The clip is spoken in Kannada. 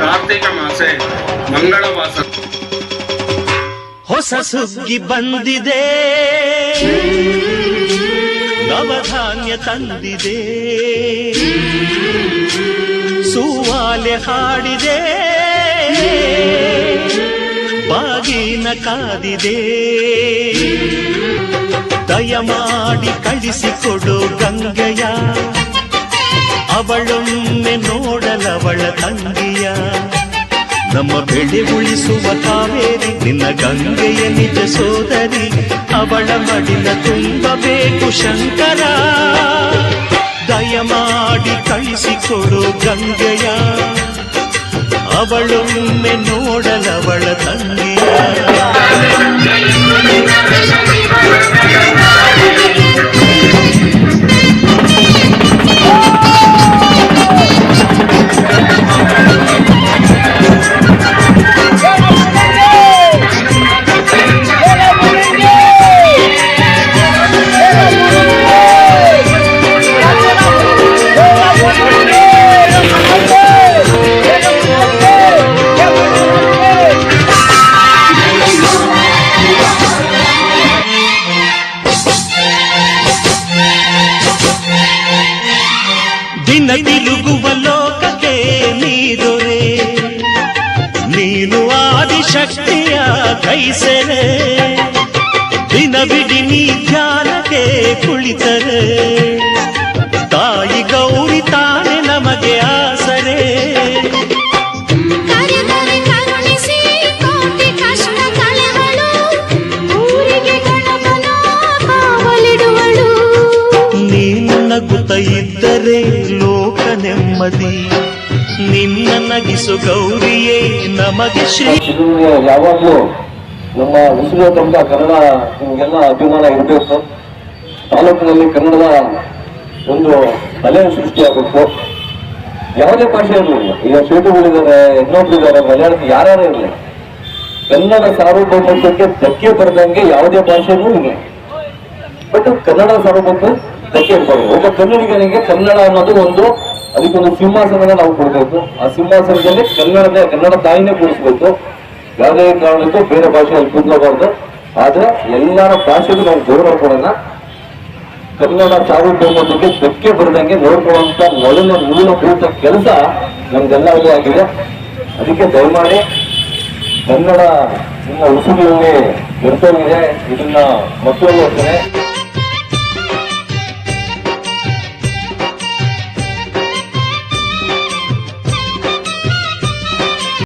ಕಾರ್ತಿಕ ಮಾಸೆ, ಮಂಗಳವಾಸ. ಹೊಸ ಸುಗ್ಗಿ ಬಂದಿದೆ. ನವಧಾನ್ಯ ತಂದಿದೆ. ಸೂವಾಲೆ ಹಾಡಿದೆ. ಬಾಗಿನ ಕಾದಿದೆ. ದಯಮಾಡಿ ಕಳಿಸಿಕೊಡು ಗಂಗೆಯ ಅವಳೊಮ್ಮೆ ನೋಡಲವಳ ತಂಗಿಯ. ನಮ್ಮ ಬೆಳೆ ಉಳಿಸುವ ಕಾವೇರಿ, ನಿನ್ನ ಗಂಗೆಯ ನಿಜ ಸೋದರಿ, ಅವಳ ಮಡಿಲ ತುಂಬಬೇಕು ಶಂಕರ. ದಯಮಾಡಿ ಕಳಿಸಿಕೊಡು ಗಂಗೆಯ. ಅವಳೊಮ್ಮೆ ನೋಡಲವಳ ತಂಗಿಯ. ದಿನ ತಿರುಗುವ ಲೋಕಕ್ಕೆ ನೀದೊರೆ ನೀನು ಆದಿಶಕ್ತಿಯ ಕೈಸೆರೆ. ದಿನವಿಡಿ ನೀ ಧ್ಯಾನಕ್ಕೆ ಕುಳಿತರೆ. ತಾಯಿ ಗೌರಿ ತಾನೆ ನಮಗೆ ಆಸರೆ. ನೀನು ನಗುತ್ತ ಇದ್ದರೆ ನೆಮ್ಮದಿ ನಿನ್ನ ನಗಿಸು ಗೌರಿಯೇ ನಮಗೆ ಶ್ರೀ ಯಾವಾಗಲೂ ನಮ್ಮ ಉಸಿರು ತಂಬ ಕನ್ನಡ ನಿಮಗೆಲ್ಲ ಅಭಿಮಾನ ಇರಬೇಕು ತಾಲೂಕಿನಲ್ಲಿ ಕನ್ನಡದ ಒಂದು ಅಲೆ ಸೃಷ್ಟಿಯಾಗಬೇಕು ಯಾವುದೇ ಭಾಷೆ ಇರಲಿಲ್ಲ. ಈಗ ಶೇಟುಗಳಿದ್ದಾರೆ ಇನ್ನೊಬ್ಬರಿದ್ದಾರೆ ಮಲಯಾಳಕ್ಕೆ ಯಾರ್ಯಾರು ಇರಲಿ? ಕನ್ನಡ ಸಾರ್ವಭೌಮತ್ವಕ್ಕೆ ಧಕ್ಕೆ ಬರದಂಗೆ ಯಾವುದೇ ಭಾಷೆನೂ ಇಲ್ಲ. ಬಟ್ ಕನ್ನಡ ಸಾರ್ವಭೌಮ ಧಕ್ಕೆ ಇರ್ಬಾರ್ದು ಒಬ್ಬ ಕನ್ನಡಿಗನಿಗೆ ಕನ್ನಡ ಅನ್ನೋದು ಒಂದು ಅದಕ್ಕೊಂದು ಸಿಂಹಾಸನ ನಾವು ಕೊಡಬೇಕು. ಆ ಸಿಂಹಾಸನದಲ್ಲಿ ಕನ್ನಡದ, ಕನ್ನಡ ತಾಯಿನೇ ಕೂರಿಸ್ಬೇಕು ಯಾವುದೇ ಕಾರಣಕ್ಕೂ ಬೇರೆ ಭಾಷೆಯಲ್ಲಿ ಕೂತ್ಕೋಬಾರ್ದು. ಆದ್ರೆ ಎಲ್ಲರ ಭಾಷೆಗೂ ನಾವು ಗೌರವ ಕೊಡೋಣ. ಕನ್ನಡ ಸಾರ್ವಭೌಮತ್ವಕ್ಕೆ ಧಕ್ಕೆ ಬರದಂಗೆ ನೋಡ್ಕೊಳ್ಳುವಂತ ಮೊದಲ ಮೂಲಭೂತ ಕೆಲಸ ನಮ್ದೆಲ್ಲರಿಗೂ ಆಗಿದೆ. ಅದಕ್ಕೆ ದಯಮಾಡಿ ಕನ್ನಡ ನಿಮ್ಮ ಉಸುರಿನಲ್ಲಿ ಬೆರೆತೋಗಿದೆ. ಇದನ್ನ ಮತ್ತೊಂದು